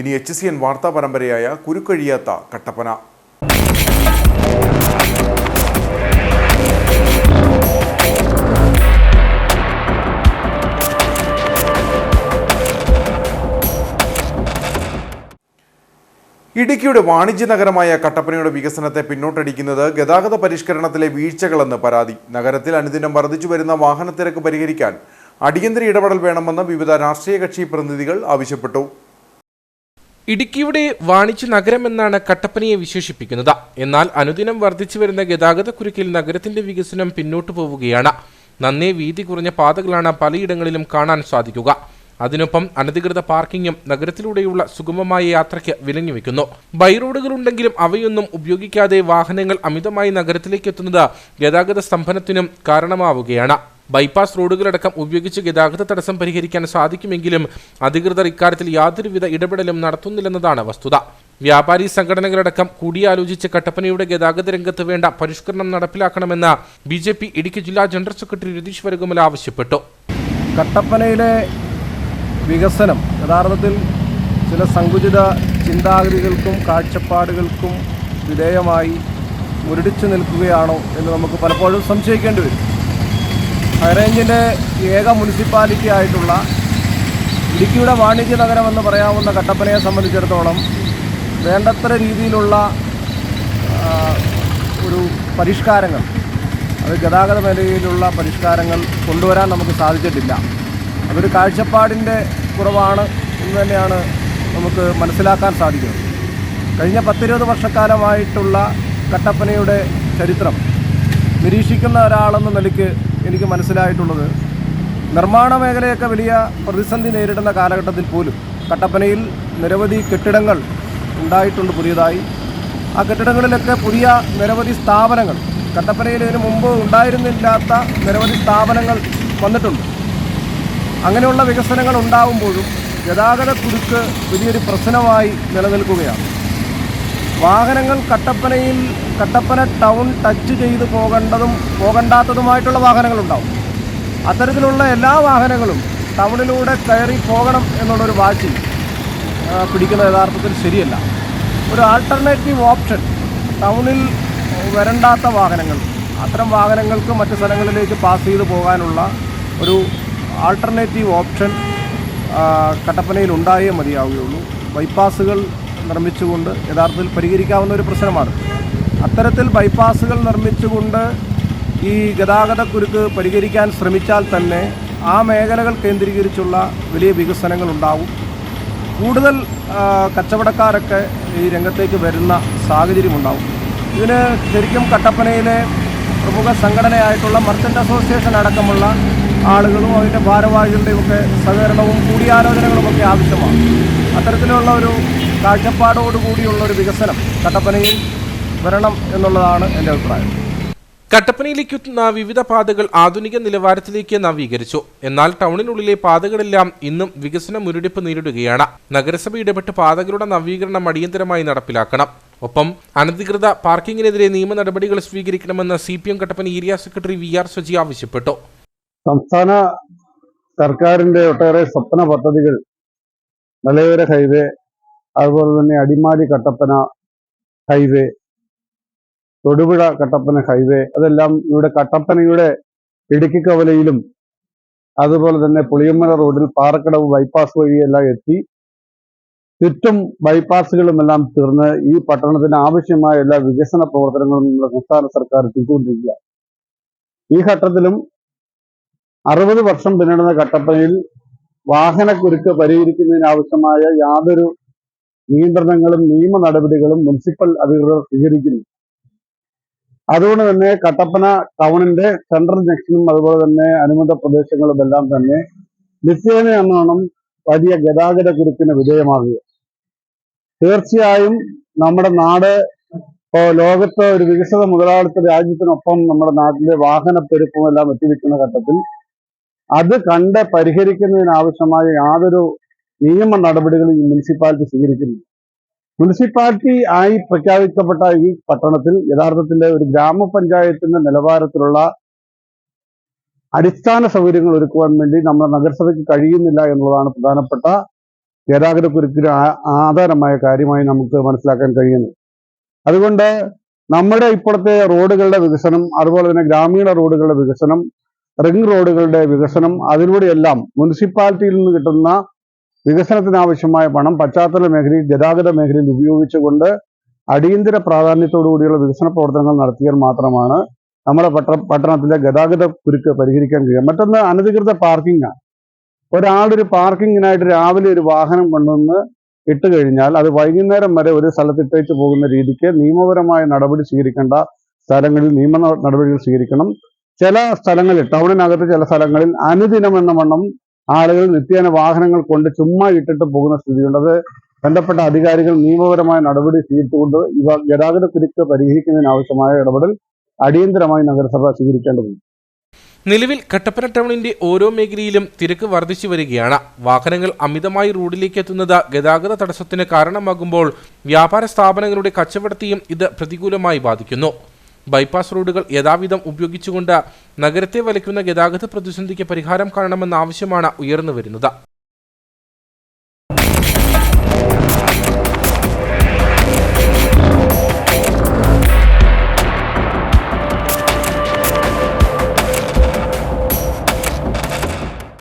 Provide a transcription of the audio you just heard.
ഇനി H C N വാർത്താ പരമ്പരയായ കുരുക്കഴിയാത്ത കട്ടപ്പന. ഇടുക്കിയുടെ വാണിജ്യ നഗരമായ കട്ടപ്പനയുടെ വികസനത്തെ പിന്നോട്ടടിക്കുന്നത് ഗതാഗത പരിഷ്കരണത്തിലെ വീഴ്ചകളെന്ന് പരാതി. നഗരത്തിൽ അനുദിനം വർദ്ധിച്ചു വരുന്ന വാഹനത്തിരക്ക് പരിഹരിക്കാൻ അടിയന്തര ഇടപെടൽ വേണമെന്ന് വിവിധ രാഷ്ട്രീയ കക്ഷി പ്രതിനിധികൾ ആവശ്യപ്പെട്ടു. ഇടുക്കിയുടെ വാണിജ്യ നഗരമെന്നാണ് കട്ടപ്പനയെ വിശേഷിപ്പിക്കുന്നത്. എന്നാൽ അനുദിനം വർദ്ധിച്ചു വരുന്ന ഗതാഗത കുരുക്കിൽ നഗരത്തിന്റെ വികസനം പിന്നോട്ടു പോവുകയാണ്. നന്നേ വീതി കുറഞ്ഞ പാതകളാണ് പലയിടങ്ങളിലും കാണാൻ സാധിക്കുക. അതിനൊപ്പം അനധികൃത പാർക്കിംഗും നഗരത്തിലൂടെയുള്ള സുഗമമായ യാത്രയ്ക്ക് വിലങ്ങുവെക്കുന്നു ബൈറോഡുകൾ ഉണ്ടെങ്കിലും അവയൊന്നും ഉപയോഗിക്കാതെ വാഹനങ്ങൾ അമിതമായി നഗരത്തിലേക്ക് എത്തുന്നത് ഗതാഗത സ്തംഭനത്തിനും കാരണമാവുകയാണ്. ബൈപ്പാസ് റോഡുകളടക്കം ഉപയോഗിച്ച് ഗതാഗത തടസ്സം പരിഹരിക്കാൻ സാധിക്കുമെങ്കിലും അധികൃതർ ഇക്കാര്യത്തിൽ യാതൊരുവിധ ഇടപെടലും നടത്തുന്നില്ലെന്നതാണ് വസ്തുത. വ്യാപാരി സംഘടനകളടക്കം കൂടിയാലോചിച്ച് കട്ടപ്പനയുടെ ഗതാഗത രംഗത്ത് വേണ്ട പരിഷ്കരണം നടപ്പിലാക്കണമെന്ന് ബി ജെ പി ഇടുക്കി ജില്ലാ ജനറൽ സെക്രട്ടറി രതീഷ് വരകുമല ആവശ്യപ്പെട്ടു. കട്ടപ്പനയിലെ വികസനം യഥാർത്ഥത്തിൽ ചില സങ്കുചിത ചിന്താഗതികൾക്കും കാഴ്ചപ്പാടുകൾക്കും വിധേയമായി മുരടിച്ചു നിൽക്കുകയാണോ എന്ന് നമുക്ക് പലപ്പോഴും സംശയിക്കേണ്ടി വരും. ഹൈറേഞ്ചിന്റെ ഏക മുനിസിപ്പാലിറ്റി ആയിട്ടുള്ള ഇടുക്കിയുടെ വാണിജ്യ നഗരമെന്ന് പറയാവുന്ന കട്ടപ്പനയെ സംബന്ധിച്ചിടത്തോളം വേണ്ടത്ര രീതിയിലുള്ള ഒരു പരിഷ്കാരങ്ങൾ അത് ഗതാഗത മേഖലയിലുള്ള പരിഷ്കാരങ്ങൾ കൊണ്ടുവരാൻ നമുക്ക് സാധിച്ചിട്ടില്ല. അതൊരു കാഴ്ചപ്പാടിന്റെ കുറവാണ് എന്ന് തന്നെയാണ് നമുക്ക് മനസ്സിലാക്കാൻ സാധിക്കുന്നത്. കഴിഞ്ഞ പത്തിരുപത് വർഷക്കാലമായിട്ടുള്ള കട്ടപ്പനയുടെ ചരിത്രം നിരീക്ഷിക്കുന്ന ഒരാളെന്ന നിലയ്ക്ക് എനിക്ക് മനസ്സിലായിട്ടുള്ളത്. നിർമ്മാണ മേഖലയൊക്കെ വലിയ പ്രതിസന്ധി നേരിടുന്ന കാലഘട്ടത്തിൽ പോലും കട്ടപ്പനയിൽ നിരവധി കെട്ടിടങ്ങൾ ഉണ്ടായിട്ടുണ്ട് പുതിയതായി. ആ കെട്ടിടങ്ങളിലൊക്കെ പുതിയ നിരവധി സ്ഥാപനങ്ങൾ കട്ടപ്പനയിൽ ഇതിനു മുമ്പ് ഉണ്ടായിരുന്നില്ലാത്ത നിരവധി സ്ഥാപനങ്ങൾ വന്നിട്ടുണ്ട്. അങ്ങനെയുള്ള വികസനങ്ങൾ ഉണ്ടാകുമ്പോഴും ഗതാഗത കുരുക്ക് വലിയൊരു പ്രശ്നമായി നിലനിൽക്കുകയാണ്. വാഹനങ്ങൾ കട്ടപ്പനയിൽ കട്ടപ്പന ടൗൺ ടച്ച് ചെയ്ത് പോകേണ്ടതും പോകണ്ടാത്തതുമായിട്ടുള്ള വാഹനങ്ങളുണ്ടാവും. അത്തരത്തിലുള്ള എല്ലാ വാഹനങ്ങളും ടൗണിലൂടെ കയറി പോകണം എന്നുള്ളൊരു വാശി പിടിക്കുന്ന യഥാർത്ഥത്തിൽ ശരിയല്ല. ഒരു ആൾട്ടർനേറ്റീവ് ഓപ്ഷൻ ടൗണിൽ വരണ്ടാത്ത വാഹനങ്ങൾ അത്തരം വാഹനങ്ങൾക്ക് മറ്റ് സ്ഥലങ്ങളിലേക്ക് പാസ് ചെയ്ത് പോകാനുള്ള ഒരു ആൾട്ടർനേറ്റീവ് ഓപ്ഷൻ കട്ടപ്പനയിൽ ഉണ്ടായേ മതിയാവുകയുള്ളൂ. ബൈപ്പാസുകൾ നിർമ്മിച്ചുകൊണ്ട് യഥാർത്ഥത്തിൽ പരിഹരിക്കാവുന്ന ഒരു പ്രശ്നമാണ്. അത്തരത്തിൽ ബൈപ്പാസുകൾ നിർമ്മിച്ചുകൊണ്ട് ഈ ഗതാഗത കുരുക്ക് പരിഹരിക്കാൻ ശ്രമിച്ചാൽ തന്നെ ആ മേഖലകൾ കേന്ദ്രീകരിച്ചുള്ള വലിയ വികസനങ്ങൾ ഉണ്ടാവും. കൂടുതൽ കച്ചവടക്കാരൊക്കെ ഈ രംഗത്തേക്ക് വരുന്ന സാഹചര്യമുണ്ടാവും ഇതിന് ശരിക്കും കട്ടപ്പനയിലെ പ്രമുഖ സംഘടനയായിട്ടുള്ള മർച്ചന്റ് അസോസിയേഷൻ അടക്കമുള്ള ആളുകളും അതിന്റെ ഭാരവാഹികളുടെയും ഒക്കെ സഹകരണവും കൂടിയാലോചനകളുമൊക്കെ ആവശ്യമാണ്. അത്തരത്തിലുള്ള ഒരു കാഴ്ചപ്പാടോടുകൂടിയുള്ള ഒരു വികസനം കട്ടപ്പനയിൽ വരണം എന്നുള്ളതാണ് എന്റെ അഭിപ്രായം. കട്ടപ്പനയിലേക്ക് എത്തുന്ന വിവിധ പാതകൾ ആധുനിക നിലവാരത്തിലേക്ക് നവീകരിച്ചു. എന്നാൽ ടൗണിനുള്ളിലെ പാതകളെല്ലാം ഇന്നും വികസന മുരടിപ്പ് നേരിടുകയാണ്. നഗരസഭ ഇടപെട്ട് പാതകളുടെ നവീകരണം അടിയന്തരമായി നടപ്പിലാക്കണം. ഒപ്പം അനധികൃത പാർക്കിങ്ങിനെതിരെ നിയമ നടപടികൾ സ്വീകരിക്കണമെന്ന് C P M Kattappana area secretary V R Saji ആവശ്യപ്പെട്ടു. സംസ്ഥാന സർക്കാരിന്റെ ഒട്ടേറെ സ്വപ്ന പദ്ധതികൾ മലയോര ഹൈവേ അതുപോലെ തന്നെ അടിമാലി കട്ടപ്പന ഹൈവേ തൊടുപുഴ കട്ടപ്പന ഹൈവേ അതെല്ലാം ഇവിടെ കട്ടപ്പനയുടെ ഇടുക്കി കവലയിലും അതുപോലെ തന്നെ പുളിയമ്മല റോഡിൽ പാറക്കടവ് ബൈപ്പാസ് വഴിയെല്ലാം എത്തി. ചുറ്റും ബൈപ്പാസുകളും എല്ലാം തീർന്ന് ഈ പട്ടണത്തിന് ആവശ്യമായ എല്ലാ വികസന പ്രവർത്തനങ്ങളും നമ്മുടെ സംസ്ഥാന സർക്കാർ ചെയ്തുകൊണ്ടിരിക്കുക ഈ ഘട്ടത്തിലും അറുപത് വർഷം പിന്നിടുന്ന കട്ടപ്പനയിൽ വാഹനക്കുരുക്ക് പരിഹരിക്കുന്നതിനാവശ്യമായ യാതൊരു നിയന്ത്രണങ്ങളും നിയമ നടപടികളും മുനിസിപ്പൽ അധികൃതർ സ്വീകരിക്കുന്നു. അതുകൊണ്ട് തന്നെ കട്ടപ്പന ടൗണിന്റെ സെൻട്രൽ ജംഗ്ഷനും അതുപോലെ തന്നെ അനുബന്ധ പ്രദേശങ്ങളും എല്ലാം തന്നെ നിത്യേന എന്നോണം വലിയ ഗതാഗത കുരുക്കിന് വിധേയമാകുക. തീർച്ചയായും നമ്മുടെ നാട് ഇപ്പോ ലോകത്ത് ഒരു വികസിത മുതലാളിത്ത രാജ്യത്തിനൊപ്പം നമ്മുടെ നാട്ടിലെ വാഹനപ്പെരുപ്പും എല്ലാം എത്തിവെക്കുന്ന ഘട്ടത്തിൽ അത് കണ്ട് പരിഹരിക്കുന്നതിനാവശ്യമായ യാതൊരു നിയമ നടപടികൾ ഈ മുനിസിപ്പാലിറ്റി സ്വീകരിക്കുന്നു. മുനിസിപ്പാലിറ്റി ആയി പ്രഖ്യാപിക്കപ്പെട്ട ഈ പട്ടണത്തിൽ യഥാർത്ഥത്തിൽ ഒരു ഗ്രാമപഞ്ചായത്തിന്റെ നിലവാരത്തിലുള്ള അടിസ്ഥാന സൗകര്യങ്ങൾ ഒരുക്കുവാൻ വേണ്ടി നമ്മുടെ നഗരസഭയ്ക്ക് കഴിയുന്നില്ല എന്നുള്ളതാണ് പ്രധാനപ്പെട്ട ഗതാഗതക്കുരുക്കിന് ആധാരമായ കാര്യമായി നമുക്ക് മനസ്സിലാക്കാൻ കഴിയുന്നത്. അതുകൊണ്ട് നമ്മുടെ ഇപ്പോഴത്തെ റോഡുകളുടെ വികസനം അതുപോലെ തന്നെ ഗ്രാമീണ റോഡുകളുടെ വികസനം റിംഗ് റോഡുകളുടെ വികസനം അതിലൂടെയെല്ലാം മുനിസിപ്പാലിറ്റിയിൽ നിന്ന് കിട്ടുന്ന വികസനത്തിനാവശ്യമായ പണം പശ്ചാത്തല മേഖലയിൽ ഗതാഗത മേഖലയിൽ ഉപയോഗിച്ചുകൊണ്ട് അടിയന്തര പ്രാധാന്യത്തോടുകൂടിയുള്ള വികസന പ്രവർത്തനങ്ങൾ നടത്തിയാൽ മാത്രമാണ് നമ്മുടെ പട്ട പട്ടണത്തിലെ ഗതാഗത കുരുക്ക് പരിഹരിക്കാൻ കഴിയുക. മറ്റൊന്ന് അനധികൃത പാർക്കിംഗ് ആണ്. ഒരാളൊരു പാർക്കിങ്ങിനായിട്ട് രാവിലെ ഒരു വാഹനം കൊണ്ടുവന്ന് ഇട്ട് കഴിഞ്ഞാൽ അത് വൈകുന്നേരം വരെ ഒരു സ്ഥലത്ത് ഇട്ടേച്ച് പോകുന്ന രീതിക്ക് നിയമപരമായ നടപടി സ്വീകരിക്കേണ്ട സ്ഥലങ്ങളിൽ നിയമ നടപടികൾ സ്വീകരിക്കണം. ചില സ്ഥലങ്ങളിൽ ടൗണിനകത്ത് ചില സ്ഥലങ്ങളിൽ അനുദിനം എന്ന വണ്ണം ആളുകൾ നിത്യേന വാഹനങ്ങൾ കൊണ്ട് ചുമ്മാ ഇട്ടിട്ട് പോകുന്ന സ്ഥിതിയുണ്ട്. അത് ബന്ധപ്പെട്ട അധികാരികൾ നിയമപരമായ നടപടി സ്വീകരിച്ചുകൊണ്ട് ഇവ ഗതാഗത കുരുക്ക് പരിഹരിക്കുന്നതിനാവശ്യമായ ഇടപെടൽ അടിയന്തരമായി നഗരസഭ സ്വീകരിക്കേണ്ടതുണ്ട്. നിലവിൽ കട്ടപ്പന ടൗണിന്റെ ഓരോ മേഖലയിലും തിരക്ക് വർദ്ധിച്ചു വരികയാണ്. വാഹനങ്ങൾ അമിതമായി റോഡിലേക്ക് എത്തുന്നത് ഗതാഗത തടസ്സത്തിന് കാരണമാകുമ്പോൾ വ്യാപാര സ്ഥാപനങ്ങളുടെ കച്ചവടത്തെയും ഇത് പ്രതികൂലമായി ബാധിക്കുന്നു. ബൈപ്പാസ് റോഡുകൾ യഥാവിധം ഉപയോഗിച്ചുകൊണ്ട് നഗരത്തെ വലയ്ക്കുന്ന ഗതാഗത പ്രതിസന്ധിക്ക് പരിഹാരം കാണണമെന്ന ആവശ്യമാണ് ഉയർന്നു വരുന്നത്